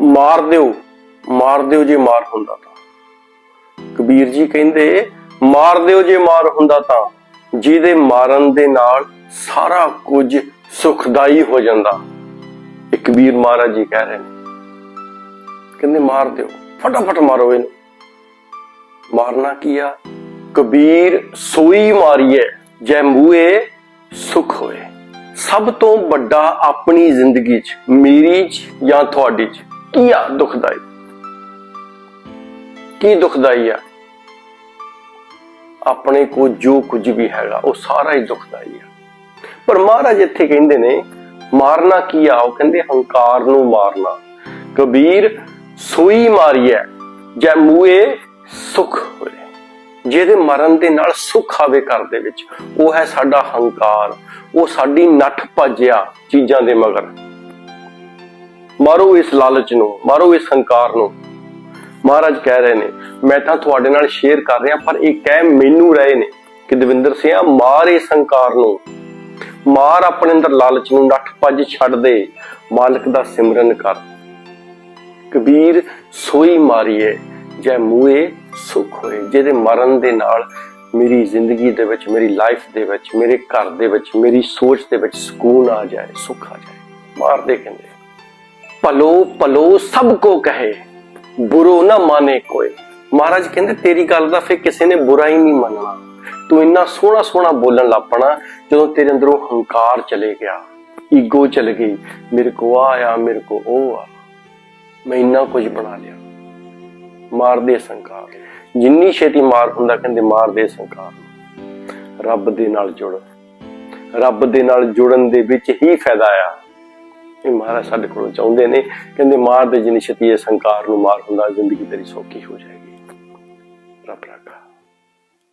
ਮਾਰ ਦਿਓ ਮਾਰ ਦਿਓ ਜੇ ਮਾਰ ਹੁੰਦਾ ਤਾਂ। ਕਬੀਰ ਜੀ ਕਹਿੰਦੇ, ਮਾਰ ਦਿਓ ਜੇ ਮਾਰ ਹੁੰਦਾ ਤਾਂ, ਜਿਹਦੇ ਮਾਰਨ ਦੇ ਨਾਲ ਸਾਰਾ ਕੁਝ ਸੁਖਦਾਈ ਹੋ ਜਾਂਦਾ। ਇਹ ਕਬੀਰ ਮਹਾਰਾਜ ਜੀ ਕਹਿ ਰਹੇ ਨੇ। ਕਹਿੰਦੇ, ਮਾਰ ਦਿਓ, ਫਟਾਫਟ ਮਾਰੋ ਇਹਨੂੰ। ਮਾਰਨਾ ਕੀ ਆ? ਕਬੀਰ ਸੋਈ ਮਾਰੀਏ, ਜੈ ਮੂਏ ਸੁਖ ਹੋਏ। ਸਭ ਤੋਂ ਵੱਡਾ ਆਪਣੀ ਜ਼ਿੰਦਗੀ 'ਚ, ਮੇਰੀ 'ਚ ਜਾਂ ਤੁਹਾਡੀ 'ਚ। ਕੀ ਆ ਦੁਖਦਾਈ? ਕੀ ਦੁਖਦਾਈ ਆ? ਆਪਣੇ ਕੋ ਜੋ ਕੁਝ ਵੀ ਹੈਗਾ, ਉਹ ਸਾਰਾ ਹੀ ਦੁਖਦਾਈ ਆ। ਪਰ ਮਹਾਰਾਜ ਇੱਥੇ ਕਹਿੰਦੇ ਨੇ, ਮਾਰਨਾ ਕੀ ਆ? ਉਹ ਕਹਿੰਦੇ ਹੰਕਾਰ ਨੂੰ ਮਾਰਨਾ। ਕਬੀਰ, ਸੋਈ ਮਾਰੀਐ, ਜੈ ਮੂਏ ਸੁਖ ਹੋਏ। ਜਿਹਦੇ ਮਰਨ ਦੇ ਨਾਲ ਸੁਖ ਆਵੇ ਘਰ ਦੇ ਵਿੱਚ, ਉਹ ਹੈ ਸਾਡਾ ਹੰਕਾਰ। ਉਹ ਸਾਡੀ ਨੱਠ ਭੱਜਿਆ ਚੀਜ਼ਾਂ ਦੇ ਮਗਰ। ਮਾਰੋ ਇਸ ਲਾਲਚ ਨੂੰ, ਮਾਰੋ ਇਸ ਹੰਕਾਰ ਨੂੰ। ਮਹਾਰਾਜ ਕਹਿ ਰਹੇ ਨੇ, ਮੈਂ ਤਾਂ ਤੁਹਾਡੇ ਨਾਲ ਸ਼ੇਅਰ ਕਰ ਰਿਹਾ, ਪਰ ਇਹ ਕਹਿ ਮੈਨੂੰ ਰਹੇ ਨੇ ਕਿ ਦਵਿੰਦਰ ਸਿੰਘ ਮਾਰ ਇਸ ਹੰਕਾਰ ਨੂੰ। ਮਾਰ ਆਪਣੇ ਅੰਦਰ ਲਾਲਚ ਨੂੰ, ਨੱਠ ਭੱਜ ਛੱਡ ਦੇ, ਮਾਲਕ ਦਾ ਸਿਮਰਨ ਕਰ। ਕਬੀਰ, ਸੋਈ ਮਾਰੀਏ, ਜੈ ਮੂਏ ਸੁਖ ਹੋਏ, ਜਿਹਦੇ ਮਰਨ ਦੇ ਨਾਲ ਮੇਰੀ ਜ਼ਿੰਦਗੀ ਦੇ ਵਿੱਚ, ਮੇਰੀ ਲਾਈਫ ਦੇ ਵਿੱਚ, ਮੇਰੇ ਘਰ ਦੇ ਵਿੱਚ, ਮੇਰੀ ਸੋਚ ਦੇ ਵਿੱਚ ਸਕੂਨ ਆ ਜਾਏ, ਸੁੱਖ ਆ ਜਾਏ। ਮਾਰਦੇ ਕਹਿੰਦੇ ਭਲੋ ਭਲੋ ਸਭ ਕੋ ਕਹੇ, ਬੁਰੋ ਨਾ ਮਾਨੇ ਕੋਈ ਮਹਾਰਾਜ ਕਹਿੰਦੇ, ਤੇਰੀ ਗੱਲ ਦਾ ਫੇ ਕਿਸੇ ਨੇ ਬੁਰਾ ਹੀ ਨਹੀਂ ਮੰਨਣਾ। ਤੂੰ ਇੰਨਾ ਸੋਹਣਾ ਸੋਹਣਾ ਬੋਲਣ ਲੱਪਣਾ ਜਦੋਂ ਤੇਰੇ ਅੰਦਰੋਂ ਹੰਕਾਰ ਚਲੇ ਗਿਆ। ਈਗੋ ਚਲ ਗਈ, ਮੇਰੇ ਕੋ ਆ ਆਇਆ, ਮੇਰੇ ਕੋ ਉਹ ਆ। ਮੈਂ ਇੰਨਾ ਕੁਝ ਬਣਾ ਲਿਆ। ਮਾਰ ਦੇ ਸੰਕਾਰ। ਜਿੰਨੀ ਛੇਤੀ ਮਾਰ ਹੁੰਦਾ, ਕਹਿੰਦੇ ਮਾਰ ਦੇ ਸੰਕਾਰ। ਰੱਬ ਦੇ ਨਾਲ ਜੁੜ। ਰੱਬ ਦੇ ਨਾਲ ਜੁੜਨ ਦੇ ਵਿੱਚ ਹੀ ਫਾਇਦਾ ਆ। ਇਹ ਮਹਾਰਾਜ ਸਾਡੇ ਕੋਲੋਂ ਚਾਹੁੰਦੇ ਨੇ, ਕਹਿੰਦੇ ਮਾਰ ਦੇ ਜਿੰਨੀ ਛੇਤੀ ਇਹ ਸੰਕਾਰ ਨੂੰ ਮਾਰ ਹੁੰਦਾ, ਜ਼ਿੰਦਗੀ ਤੇਰੀ ਸੌਖੀ ਹੋ ਜਾਏਗੀ। ਰੱਬ ਰਾਖਾ।